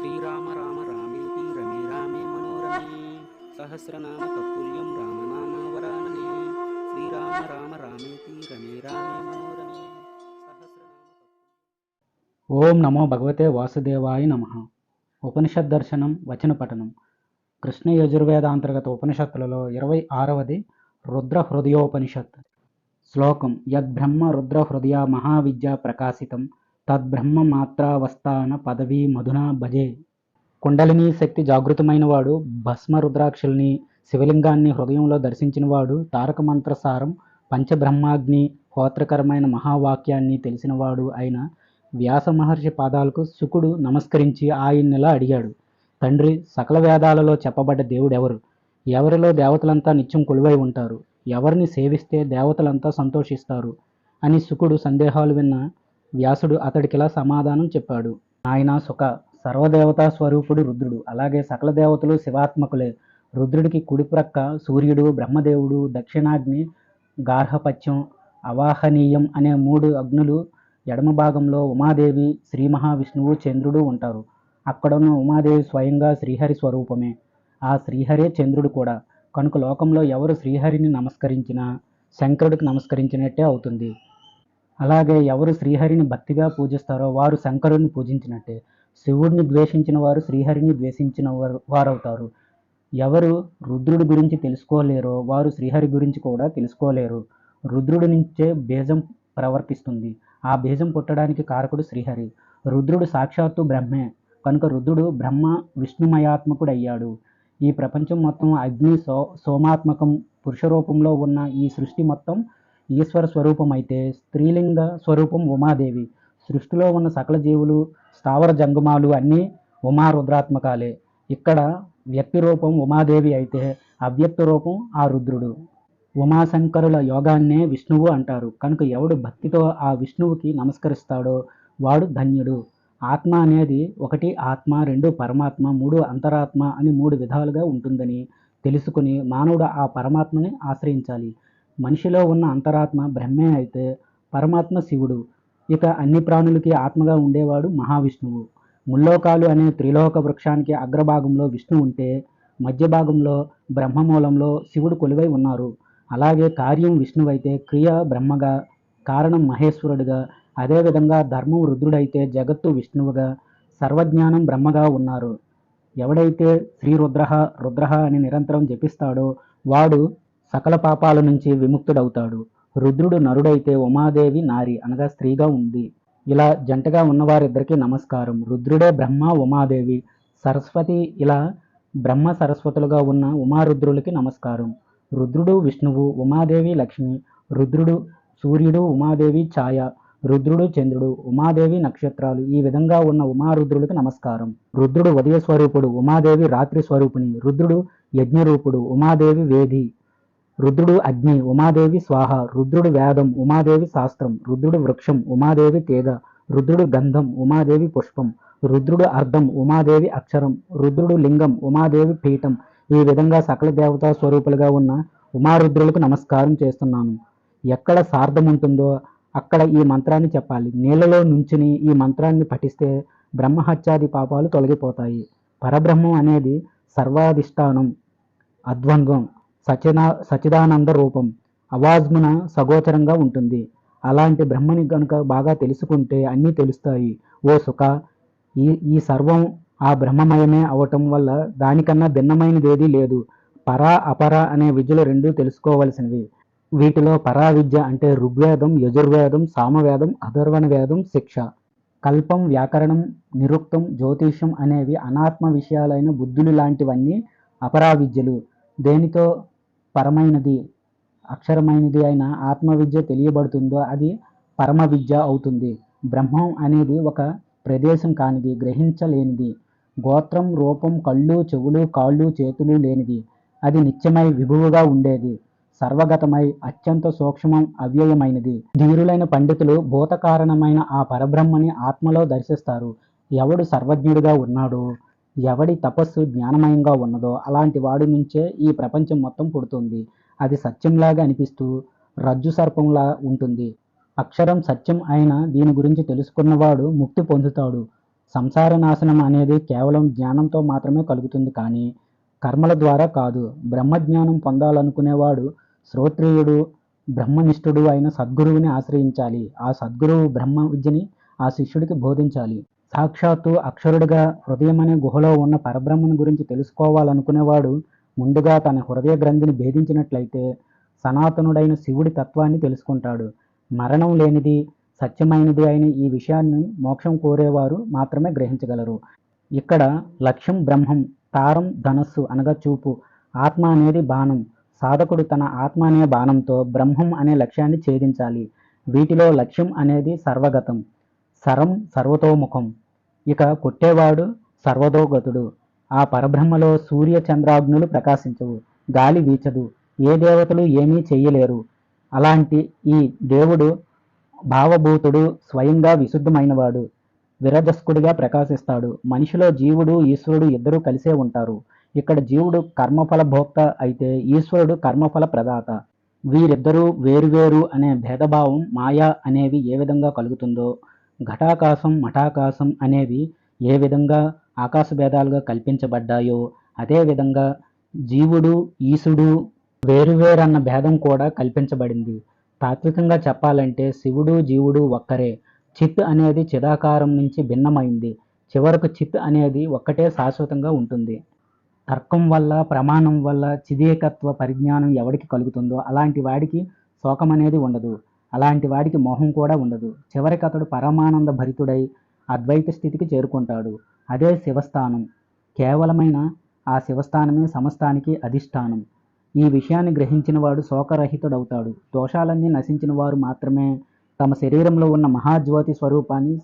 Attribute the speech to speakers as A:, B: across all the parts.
A: శ్రీరామ రామ రామేపి రమే రామే మనోరమే సహస్రనామ తత్తుల్యం రామనామ వరాననే శ్రీరామ రామ రామేపి రమే రామే మనోరమే
B: ఓం నమో భగవతే వాసుదేవాయ నమ ఉపనిషత్ దర్శనం వచన పఠనం కృష్ణ యజుర్వేద అంతర్గత ఉపనిషత్తులలో ఇరవై ఆరవది రుద్ర హృదయోపనిషత్. శ్లోకం యద్బ్రహ్మ రుద్ర హృదయ మహావిద్య ప్రకాశితం. తద్బ్రహ్మ మాత్రావస్థాన పదవీ మధునా భజే. కుండలిని శక్తి జాగృతమైనవాడు భస్మ రుద్రాక్షుల్ని శివలింగాన్ని హృదయంలో దర్శించినవాడు తారక మంత్రసారం పంచబ్రహ్మాగ్ని హోత్రకరమైన మహావాక్యాన్ని తెలిసినవాడు అయిన వ్యాస మహర్షి పాదాలకు శుకుడు నమస్కరించి ఆయన్నిలా అడిగాడు తండ్రి సకల వేదాలలో చెప్పబడ్డ దేవుడెవరు? ఎవరిలో దేవతలంతా నిత్యం కొలువై ఉంటారు? ఎవరిని సేవిస్తే దేవతలంతా సంతోషిస్తారు? అని శుకుడు సందేహాలు విన్న వ్యాసుడు అతడికిలా సమాధానం చెప్పాడు? ఆయన సుఖ సర్వదేవతా స్వరూపుడు రుద్రుడు. అలాగే సకల దేవతలు శివాత్మకులే. రుద్రుడికి కుడి ప్రక్క సూర్యుడు బ్రహ్మదేవుడు దక్షిణాగ్ని గార్హపత్యం అవాహనీయం అనే మూడు అగ్నులు ఎడమ భాగంలో ఉమాదేవి శ్రీ మహావిష్ణువు చంద్రుడు ఉంటారు. అక్కడున్న ఉమాదేవి స్వయంగా శ్రీహరి స్వరూపమే. ఆ శ్రీహరే చంద్రుడు కూడా. కనుక లోకంలో ఎవరు శ్రీహరిని నమస్కరించినా శంకరుడికి నమస్కరించినట్టే అవుతుంది. అలాగే ఎవరు శ్రీహరిని భక్తిగా పూజిస్తారో వారు శంకరుని పూజించినట్టే. శివుడిని ద్వేషించిన వారు శ్రీహరిని ద్వేషించిన వారు వారవుతారు. ఎవరు రుద్రుడి గురించి తెలుసుకోలేరో వారు శ్రీహరి గురించి కూడా తెలుసుకోలేరు. రుద్రుడి నుంచే బీజం ప్రవర్తిస్తుంది. ఆ బీజం పుట్టడానికి కారకుడు శ్రీహరి. రుద్రుడు సాక్షాత్తు బ్రహ్మే. కనుక రుద్రుడు బ్రహ్మ విష్ణుమయాత్మకుడు అయ్యాడు ఈ ప్రపంచం మొత్తం అగ్ని సో సోమాత్మకం పురుష రూపంలో ఉన్న ఈ సృష్టి మొత్తం ఈశ్వర స్వరూపం అయితే స్త్రీలింగ స్వరూపం ఉమాదేవి. సృష్టిలో ఉన్న సకల జీవులు స్థావర జంగమాలు అన్నీ ఉమా రుద్రాత్మకాలే ఇక్కడ వ్యక్తి రూపం ఉమాదేవి అయితే అవ్యక్త రూపం ఆ రుద్రుడు. ఉమాశంకరుల యోగాన్నే విష్ణువు అంటారు. కనుక ఎవడు భక్తితో ఆ విష్ణువుకి నమస్కరిస్తాడో వాడు ధన్యుడు. ఆత్మ అనేది ఒకటి ఆత్మ రెండు పరమాత్మ మూడు అంతరాత్మ అని మూడు విధాలుగా ఉంటుందని తెలుసుకుని మానవుడు ఆ పరమాత్మని ఆశ్రయించాలి. మనిషిలో ఉన్న అంతరాత్మ బ్రహ్మే అయితే పరమాత్మ శివుడు. ఇక అన్ని ప్రాణులకి ఆత్మగా ఉండేవాడు మహావిష్ణువు. ముల్లోకాలు అనే త్రిలోక వృక్షానికి అగ్రభాగంలో విష్ణు ఉంటే మధ్య భాగంలో బ్రహ్మమూలంలో శివుడు కొలువై ఉన్నారు. అలాగే కార్యం విష్ణువైతే క్రియ బ్రహ్మగా కారణం మహేశ్వరుడుగా అదేవిధంగా ధర్మం రుద్రుడైతే జగత్తు విష్ణువుగా సర్వజ్ఞానం బ్రహ్మగా ఉన్నారు. ఎవడైతే శ్రీ రుద్ర రుద్ర అని నిరంతరం జపిస్తాడో వాడు సకల పాపాల నుంచి విముక్తుడవుతాడు. రుద్రుడు నరుడైతే ఉమాదేవి నారి అనగా స్త్రీగా ఉంది. ఇలా జంటగా ఉన్నవారిద్దరికీ నమస్కారం. రుద్రుడే బ్రహ్మ ఉమాదేవి. సరస్వతి ఇలా బ్రహ్మ సరస్వతులుగా ఉన్న ఉమారుద్రులకి నమస్కారం. రుద్రుడు విష్ణువు ఉమాదేవి లక్ష్మి. రుద్రుడు సూర్యుడు ఉమాదేవి ఛాయ. రుద్రుడు చంద్రుడు ఉమాదేవి నక్షత్రాలు. ఈ విధంగా ఉన్న ఉమారుద్రులకి నమస్కారం. రుద్రుడు ఉదయ స్వరూపుడు ఉమాదేవి రాత్రి స్వరూపిణి. రుద్రుడు యజ్ఞరూపుడు ఉమాదేవి వేది. రుద్రుడు అగ్ని ఉమాదేవి స్వాహ రుద్రుడు వేదం ఉమాదేవి శాస్త్రం రుద్రుడు వృక్షం ఉమాదేవి తీగ రుద్రుడు గంధం ఉమాదేవి పుష్పం రుద్రుడు అర్ధం ఉమాదేవి అక్షరం రుద్రుడు లింగం ఉమాదేవి పీఠం ఈ విధంగా సకల దేవతా స్వరూపులుగా ఉన్న ఉమారుద్రులకు నమస్కారం చేస్తున్నాను. ఎక్కడ సార్థం ఉంటుందో అక్కడ ఈ మంత్రాన్ని చెప్పాలి. నీళ్ళలో నుంచుని ఈ మంత్రాన్ని పఠిస్తే బ్రహ్మహత్యాది పాపాలు తొలగిపోతాయి. పరబ్రహ్మం అనేది సర్వాధిష్టానం అద్వంద్వం. సచినా సచిదానంద రూపం. అవాజ్మున సగోచరంగా ఉంటుంది. అలాంటి బ్రహ్మని గనుక బాగా తెలుసుకుంటే అన్నీ తెలుస్తాయి. ఓ సుఖ ఈ ఈ సర్వం ఆ బ్రహ్మమయమే అవటం వల్ల దానికన్నా భిన్నమైనదేదీ లేదు. పరా అపర అనే విద్యలు రెండూ తెలుసుకోవలసినవి. వీటిలో పరా విద్య అంటే ఋగ్వేదం యజుర్వేదం సామవేదం అధర్వణ వేదం శిక్ష. కల్పం వ్యాకరణం నిరుక్తం జ్యోతిష్యం అనేవి అనాత్మ విషయాలైన బుద్ధులు లాంటివన్నీ అపరా విద్యలు. దేనితో పరమైనది అక్షరమైనది అయిన ఆత్మ విద్య తెలియబడుతుందో అది పరమ విద్య అవుతుంది. బ్రహ్మం అనేది ఒక ప్రదేశం కానిది గ్రహించలేనిది. గోత్రం రూపం కళ్ళు చెవులు కాళ్ళు చేతులు లేనిది. అది నిత్యమై విభువుగా ఉండేది. సర్వగతమై అత్యంత సూక్ష్మం అవ్యయమైనది. ధీరులైన పండితులు భూతకారణమైన ఆ పరబ్రహ్మని ఆత్మలో దర్శిస్తారు. ఎవడు సర్వజ్ఞుడిగా ఉన్నాడో? ఎవడి తపస్సు జ్ఞానమయంగా ఉన్నదో అలాంటి వాడి నుంచే ఈ ప్రపంచం మొత్తం పుడుతుంది. అది సత్యంలాగా అనిపిస్తూ రజ్జు సర్పంలా ఉంటుంది. అక్షరం సత్యం అయిన దీని గురించి తెలుసుకున్నవాడు ముక్తి పొందుతాడు. సంసార నాశనం అనేది కేవలం జ్ఞానంతో మాత్రమే కలుగుతుంది కానీ కర్మల ద్వారా కాదు. బ్రహ్మజ్ఞానం పొందాలనుకునేవాడు శ్రోత్రియుడు బ్రహ్మనిష్ఠుడు అయిన సద్గురువుని ఆశ్రయించాలి. ఆ సద్గురువు బ్రహ్మ విద్యని ఆ శిష్యుడికి బోధించాలి. సాక్షాత్తు అక్షరుడిగా హృదయం అనే గుహలో ఉన్న పరబ్రహ్మను గురించి తెలుసుకోవాలనుకునేవాడు ముందుగా తన హృదయ గ్రంథిని భేదించినట్లయితే సనాతనుడైన శివుడి తత్వాన్ని తెలుసుకుంటాడు. మరణం లేనిది సత్యమైనది అయిన ఈ విషయాన్ని మోక్షం కోరేవారు మాత్రమే గ్రహించగలరు. ఇక్కడ లక్ష్యం బ్రహ్మం తారం ధనస్సు అనగా చూపు ఆత్మ అనేది బాణం. సాధకుడు తన ఆత్మ అనే బాణంతో బ్రహ్మం అనే లక్ష్యాన్ని ఛేదించాలి. వీటిలో లక్ష్యం అనేది సర్వగతం. సరం సర్వతోముఖం. ఇక కొట్టేవాడు సర్వతోగతుడు. ఆ పరబ్రహ్మలో సూర్య చంద్రాగ్నులు ప్రకాశించవు. గాలి వీచదు. ఏ దేవతలు ఏమీ చెయ్యలేరు. అలాంటి ఈ దేవుడు భావభూతుడు స్వయంగా విశుద్ధమైనవాడు. విరజస్కుడిగా ప్రకాశిస్తాడు. మనిషిలో జీవుడు ఈశ్వరుడు ఇద్దరూ కలిసే ఉంటారు. ఇక్కడ జీవుడు కర్మఫల భోక్త అయితే ఈశ్వరుడు కర్మఫల ప్రదాత. వీరిద్దరూ వేరువేరు అనే భేదభావం మాయా అనేవి ఏ విధంగా కలుగుతుందో ఘటాకాశం మఠాకాశం అనేవి ఏ విధంగా ఆకాశ భేదాలుగా కల్పించబడ్డాయో అదేవిధంగా జీవుడు ఈశుడు వేరువేరన్న భేదం కూడా కల్పించబడింది. తాత్వికంగా చెప్పాలంటే శివుడు జీవుడు ఒక్కరే. చిత్ అనేది చిదాకారం నుంచి భిన్నమైంది. చివరకు చిత్ అనేది ఒక్కటే శాశ్వతంగా ఉంటుంది. తర్కం వల్ల ప్రమాణం వల్ల చిదేకత్వ పరిజ్ఞానం ఎవడికి కలుగుతుందో అలాంటి వాడికి శోకం అనేది ఉండదు. అలాంటి వాడికి మోహం కూడా ఉండదు. చివరికి అతడు పరమానంద భరితుడై అద్వైత స్థితికి చేరుకుంటాడు. అదే శివస్థానం. కేవలమైన ఆ శివస్థానమే సమస్తానికి అధిష్టానం. ఈ విషయాన్ని గ్రహించిన వాడు శోకరహితుడవుతాడు. దోషాలన్నీ నశించిన వారు మాత్రమే తమ శరీరంలో ఉన్న మహాజ్యోతి స్వరూపాన్ని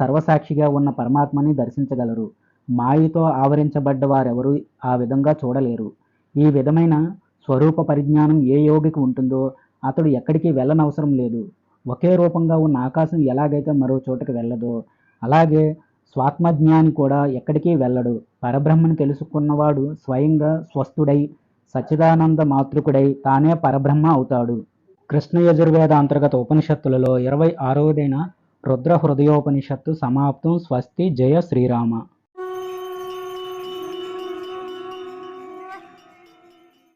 B: సర్వసాక్షిగా ఉన్న పరమాత్మని దర్శించగలరు. మాయతో ఆవరించబడ్డ వారెవరూ ఆ విధంగా చూడలేరు. ఈ విధమైన స్వరూప పరిజ్ఞానం ఏ యోగికి ఉంటుందో అతడు ఎక్కడికి వెళ్ళనవసరం లేదు. ఒకే రూపంగా ఉన్న ఆకాశం ఎలాగైతే మరో చోటకి వెళ్ళదో అలాగే స్వాత్మజ్ఞాని కూడా ఎక్కడికి వెళ్ళడు. పరబ్రహ్మను తెలుసుకున్నవాడు స్వయంగా స్వస్థుడై సచ్చిదానంద మాతృకుడై తానే పరబ్రహ్మ అవుతాడు. కృష్ణ యజుర్వేద అంతర్గత ఉపనిషత్తులలో ఇరవై ఆరవదైన రుద్ర హృదయోపనిషత్తు సమాప్తం. స్వస్తి. జయ శ్రీరామ.